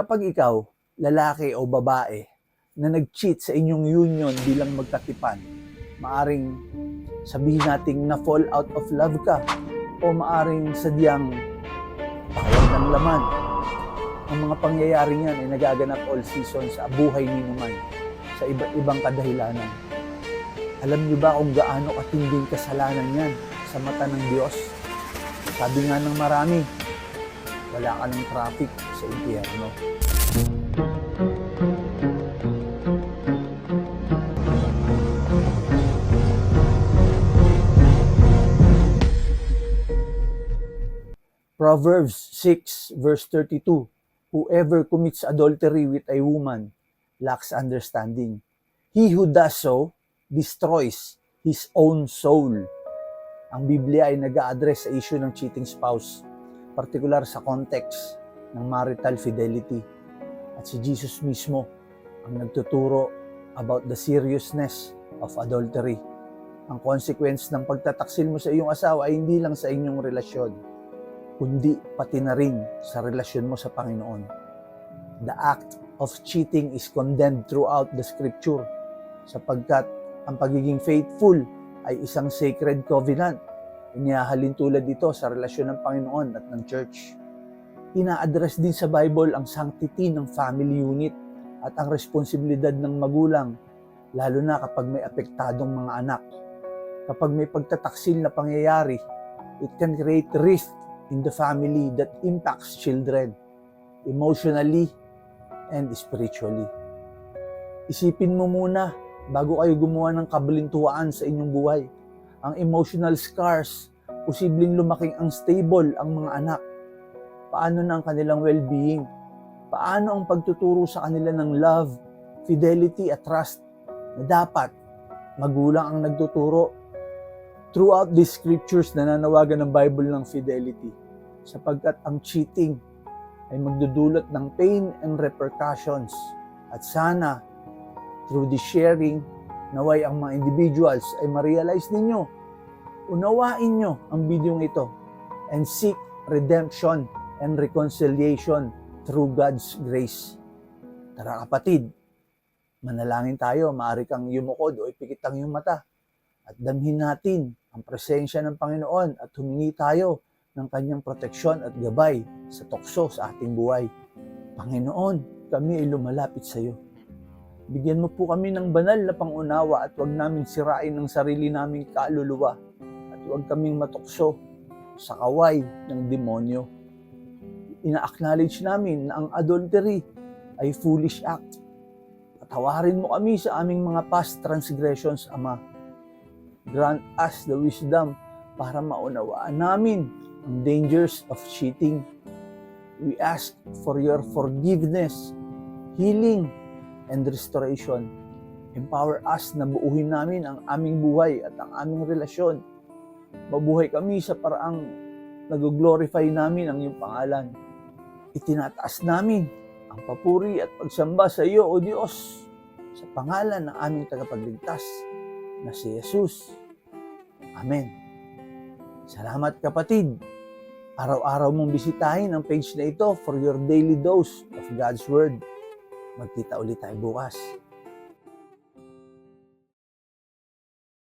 Kapag ikaw, lalaki o babae, na nag-cheat sa inyong union bilang magkatipan, maaring sabihin nating na fall out of love ka o maaring sadyang tawag ng laman. Ang mga pangyayari niyan ay nagaganap all season sa buhay ni naman sa iba't ibang kadahilanan. Alam niyo ba kung gaano katinding kasalanan yan sa mata ng Diyos? Sabi nga ng marami, wala ka ng traffic sa impyerno. Proverbs 6 verse 32 Whoever commits adultery with a woman lacks understanding. He who does so destroys his own soul. Ang Biblia ay nag address sa issue ng cheating spouse, partikular sa context ng marital fidelity. At si Jesus mismo ang nagtuturo about the seriousness of adultery. Ang consequence ng pagtataksil mo sa iyong asawa ay hindi lang sa inyong relasyon, kundi pati na rin sa relasyon mo sa Panginoon. The act of cheating is condemned throughout the scripture sapagkat ang pagiging faithful ay isang sacred covenant. Inihahalin tulad dito sa relasyon ng Panginoon at ng church. Ina-address din sa Bible ang sanctity ng family unit at ang responsibilidad ng magulang, lalo na kapag may apektadong mga anak. Kapag may pagtataksil na pangyayari, it can create rift in the family that impacts children emotionally and spiritually. Isipin mo muna bago kayo gumawa ng kabalintuaan sa inyong buhay. Ang emotional scars, posibleng lumaking unstable ang mga anak. Paano na ang kanilang well-being? Paano ang pagtuturo sa kanila ng love, fidelity at trust na dapat magulang ang nagtuturo? Throughout these scriptures, nananawagan ng Bible ng fidelity sapagkat ang cheating ay magdudulot ng pain and repercussions. At sana, through the sharing, naway ang mga individuals ay ma-realize ninyo, unawain nyo ang bidyong ito and seek redemption and reconciliation through God's grace. Tara kapatid, manalangin tayo, maaari kang yumukod o ipikit ang iyong mata at damhin natin ang presensya ng Panginoon at humingi tayo ng kanyang proteksyon at gabay sa tukso sa ating buhay. Panginoon, kami ay lumalapit sa iyo. Bigyan mo po kami ng banal na pangunawa at huwag naming sirain ang sarili naming kaluluwa at huwag kaming matukso sa kaway ng demonyo. Ina-acknowledge namin na ang adultery ay foolish act. Patawarin mo kami sa aming mga past transgressions, Ama. Grant us the wisdom para maunawaan namin ang dangers of cheating. We ask for your forgiveness, healing, and restoration. Empower us na buuhin namin ang aming buhay at ang aming relasyon. Mabuhay kami sa paraang nag-glorify namin ang iyong pangalan. Itinataas namin ang papuri at pagsamba sa iyo, O Diyos, sa pangalan ng aming tagapagligtas na si Jesus. Amen. Salamat kapatid. Araw-araw mong bisitahin ang page na ito for your daily dose of God's Word. Magkita ulit tayo bukas.